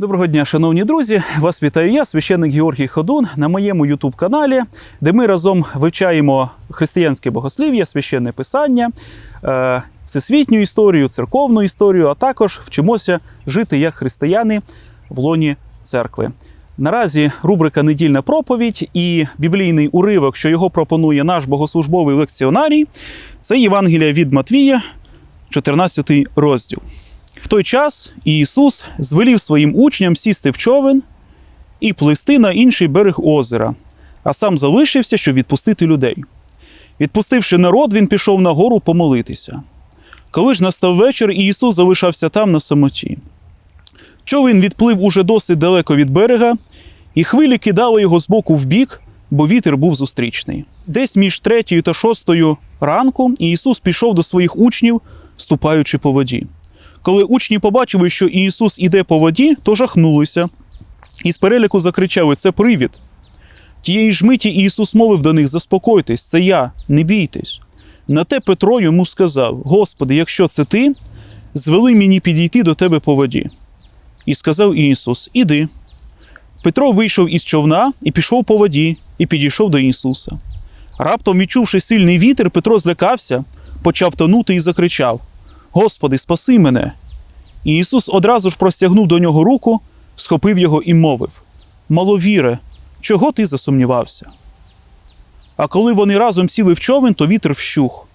Доброго дня, шановні друзі! Вас вітаю я, священник Георгій Ходун, на моєму Ютуб-каналі, де ми разом вивчаємо християнське богослів'я, священне писання, е, всесвітню історію, церковну історію, а також вчимося жити як християни в лоні церкви. Наразі рубрика Недільна проповідь і біблійний уривок, що його пропонує наш богослужбовий лекціонарій, це Євангелія від Матвія, 14 розділ. В той час Ісус звелів своїм учням сісти в човен і плисти на інший берег озера, а сам залишився, щоб відпустити людей. Відпустивши народ, він пішов на гору помолитися. Коли ж настав вечір, і Ісус залишався там на самоті. Човен відплив уже досить далеко від берега, і хвилі кидали його з боку в бік, бо вітер був зустрічний. Десь між третьою та шостою ранку Ісус пішов до своїх учнів, ступаючи по воді. Коли учні побачили, що Ісус іде по воді, то жахнулися і з переляку закричали: Це привід. Тієї ж миті Ісус мовив до них: Заспокойтесь, це я, не бійтесь. На те Петро йому сказав: Господи, якщо це ти, звели мені підійти до тебе по воді. І сказав Ісус: Іди. Петро вийшов із човна і пішов по воді, і підійшов до Ісуса. Раптом, відчувши сильний вітер, Петро злякався, почав тонути і закричав: Господи, спаси мене. І Ісус одразу ж простягнув до нього руку, схопив його і мовив: Маловіре, чого ти засумнівався? А коли вони разом сіли в човен, то вітер вщух.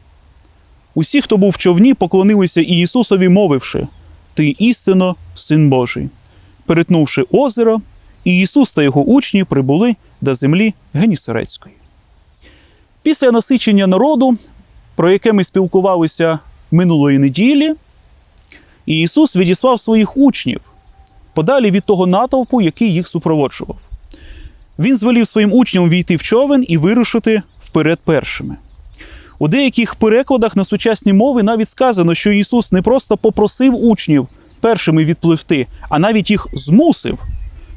Усі, хто був в човні, поклонилися і Ісусові, мовивши: Ти істинно син Божий. Перетнувши озеро, і Ісус та його учні прибули до землі Генісарецької. Після насичення народу, про яке ми спілкувалися минулої неділі, і Ісус відіслав своїх учнів подалі від того натовпу, який їх супроводжував. Він звелів своїм учням війти в човен і вирушити вперед першими. У деяких перекладах на сучасні мови навіть сказано, що Ісус не просто попросив учнів першими відпливти, а навіть їх змусив.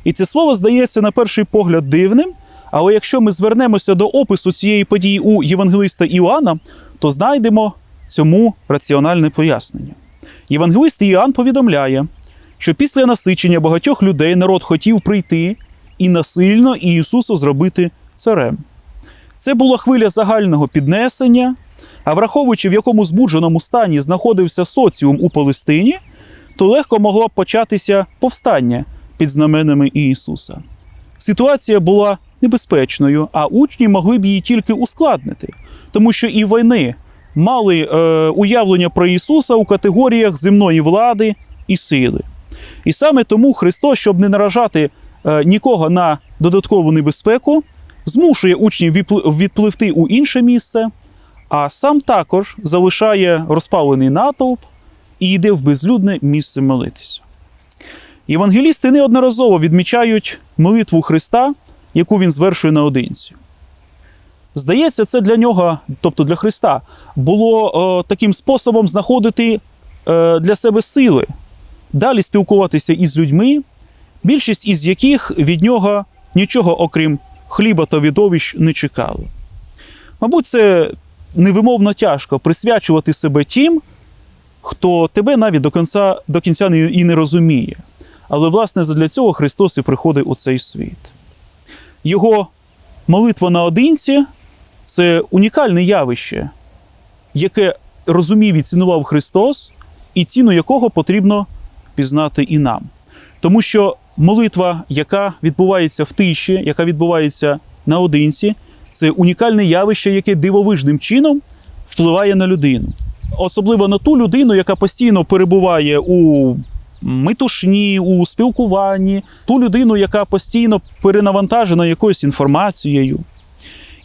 І це слово здається на перший погляд дивним. Але якщо ми звернемося до опису цієї події у Євангелиста Іоанна, то знайдемо цьому раціональне пояснення. Євангелист Іоанн повідомляє, що після насичення багатьох людей народ хотів прийти і насильно Ісуса зробити царем. Це була хвиля загального піднесення, а враховуючи, в якому збудженому стані знаходився соціум у Палестині, то легко могло б початися повстання під знаменами Ісуса. Ситуація була небезпечною, а учні могли б її тільки ускладнити, тому що і війни мали е, уявлення про Ісуса у категоріях земної влади і сили. І саме тому Христос, щоб не наражати е, нікого на додаткову небезпеку, змушує учнів відпливти у інше місце, а сам також залишає розпалений натовп і йде в безлюдне місце молитися. Євангелісти неодноразово відмічають молитву Христа, яку він звершує наодинці. Здається, це для нього, тобто для Христа, було е, таким способом знаходити е, для себе сили, далі спілкуватися із людьми, більшість із яких від нього нічого, окрім хліба та відовищ, не чекали. Мабуть, це невимовно тяжко присвячувати себе тим, хто тебе навіть до кінця, до кінця і не розуміє. Але, власне, для цього Христос і приходить у цей світ. Його молитва наодинці це унікальне явище, яке розумів і цінував Христос, і ціну якого потрібно пізнати і нам. Тому що молитва, яка відбувається в тиші, яка відбувається наодинці, це унікальне явище, яке дивовижним чином впливає на людину. Особливо на ту людину, яка постійно перебуває у метушні, у спілкуванні, ту людину, яка постійно перенавантажена якоюсь інформацією.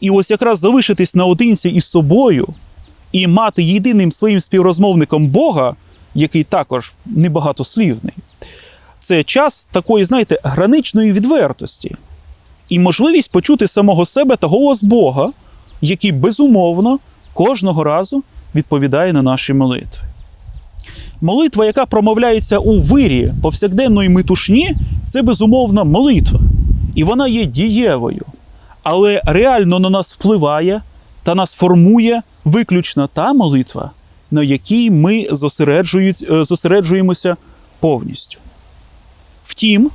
І ось якраз залишитись наодинці із собою і мати єдиним своїм співрозмовником Бога, який також небагатослівний, це час такої, знаєте, граничної відвертості і можливість почути самого себе та голос Бога, який безумовно кожного разу відповідає на наші молитви. Молитва, яка промовляється у вирі повсякденної метушні, це безумовна молитва. І вона є дієвою. Але реально на нас впливає та нас формує виключно та молитва, на якій ми е, зосереджуємося повністю. Втім,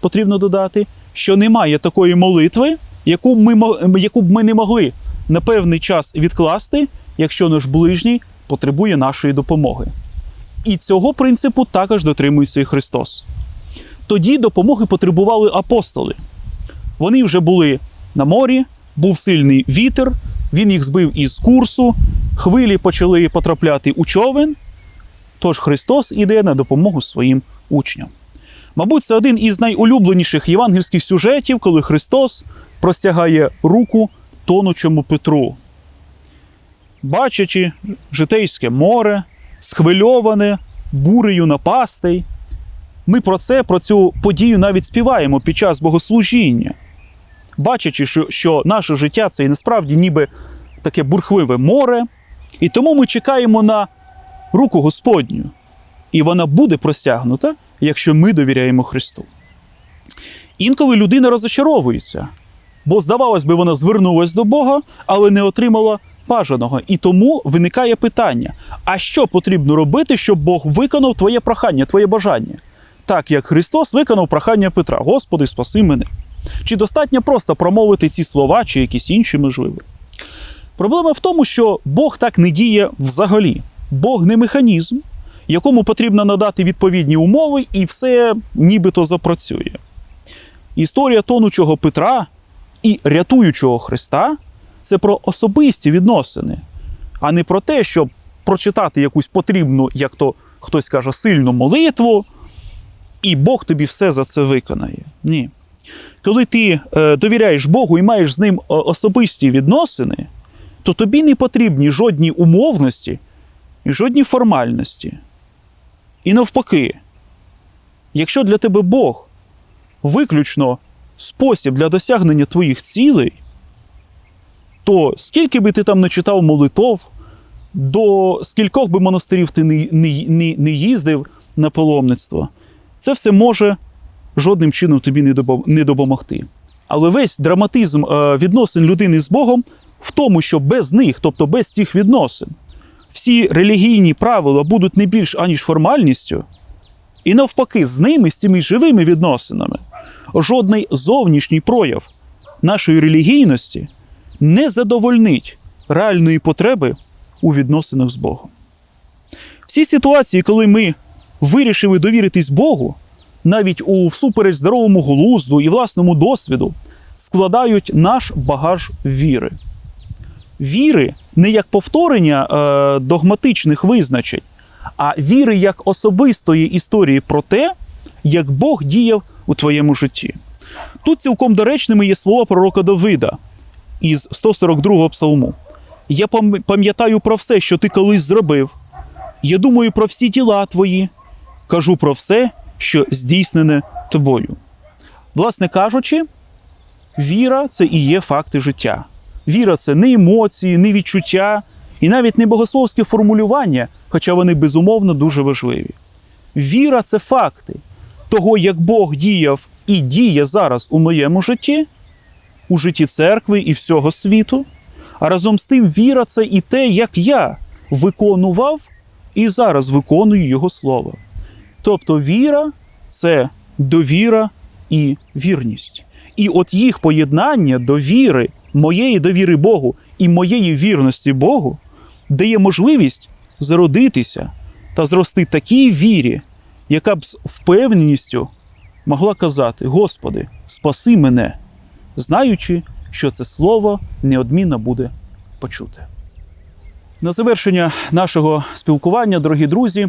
потрібно додати, що немає такої молитви, яку ми, яку б ми не могли на певний час відкласти, якщо наш ближній потребує нашої допомоги. І цього принципу також дотримується і Христос. Тоді допомоги потребували апостоли. Вони вже були на морі, був сильний вітер, він їх збив із курсу, хвилі почали потрапляти у човен. Тож Христос іде на допомогу своїм учням. Мабуть, це один із найулюбленіших євангельських сюжетів, коли Христос простягає руку тонучому Петру. Бачачи житейське море, схвильоване бурею напастей, ми про це, про цю подію навіть співаємо під час богослужіння. Бачачи, що, що наше життя це і насправді ніби таке бурхливе море, і тому ми чекаємо на руку Господню. І вона буде простягнута, якщо ми довіряємо Христу. Інколи людина розочаровується, бо, здавалось би, вона звернулась до Бога, але не отримала бажаного. І тому виникає питання: а що потрібно робити, щоб Бог виконав твоє прохання, твоє бажання? Так як Христос виконав прохання Петра: Господи, спаси мене. Чи достатньо просто промовити ці слова, чи якісь інші можливі? Проблема в тому, що Бог так не діє взагалі. Бог не механізм, якому потрібно надати відповідні умови, і все нібито запрацює. Історія тонучого Петра і рятуючого Христа це про особисті відносини, а не про те, щоб прочитати якусь потрібну, як то хтось каже, сильну молитву, і Бог тобі все за це виконає. Ні. Коли ти е, довіряєш Богу і маєш з ним е, особисті відносини, то тобі не потрібні жодні умовності і жодні формальності. І навпаки, якщо для тебе Бог виключно спосіб для досягнення твоїх цілей, то скільки би ти там не читав молитов, до скількох би монастирів ти не, не, не, не їздив на паломництво, це все може жодним чином тобі не допомогти. Але весь драматизм е, відносин людини з Богом в тому, що без них, тобто без цих відносин, всі релігійні правила будуть не більш аніж формальністю, і навпаки, з ними, з цими живими відносинами, жодний зовнішній прояв нашої релігійності не задовольнить реальної потреби у відносинах з Богом. Всі ситуації, коли ми вирішили довіритись Богу, навіть у всупереч здоровому глузду і власному досвіду, складають наш багаж віри. Віри не як повторення е, догматичних визначень, а віри як особистої історії про те, як Бог діяв у твоєму житті. Тут цілком доречними є слова пророка Давида із 142-го псалму. Я пам'ятаю про все, що ти колись зробив. Я думаю про всі діла твої, кажу про все, що здійснене тобою. Власне кажучи, віра це і є факти життя. Віра це не емоції, не відчуття і навіть не богословські формулювання, хоча вони безумовно дуже важливі. Віра це факти того, як Бог діяв і діє зараз у моєму житті, у житті церкви і всього світу. А разом з тим, віра це і те, як я виконував і зараз виконую Його слово. Тобто віра це довіра і вірність. І от їх поєднання довіри, моєї довіри Богу і моєї вірності Богу дає можливість зародитися та зрости такій вірі, яка б з впевненістю могла казати: Господи, спаси мене, знаючи, що це слово неодмінно буде почуте. На завершення нашого спілкування, дорогі друзі,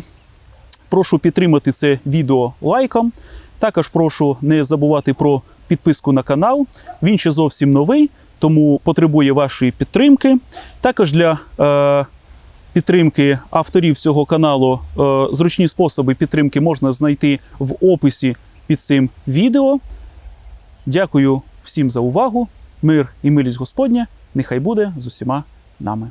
прошу підтримати це відео лайком. Також прошу не забувати про підписку на канал. Він ще зовсім новий, тому потребує вашої підтримки. Також для е, підтримки авторів цього каналу е, зручні способи підтримки можна знайти в описі під цим відео. Дякую всім за увагу. Мир і милість Господня. Нехай буде з усіма нами.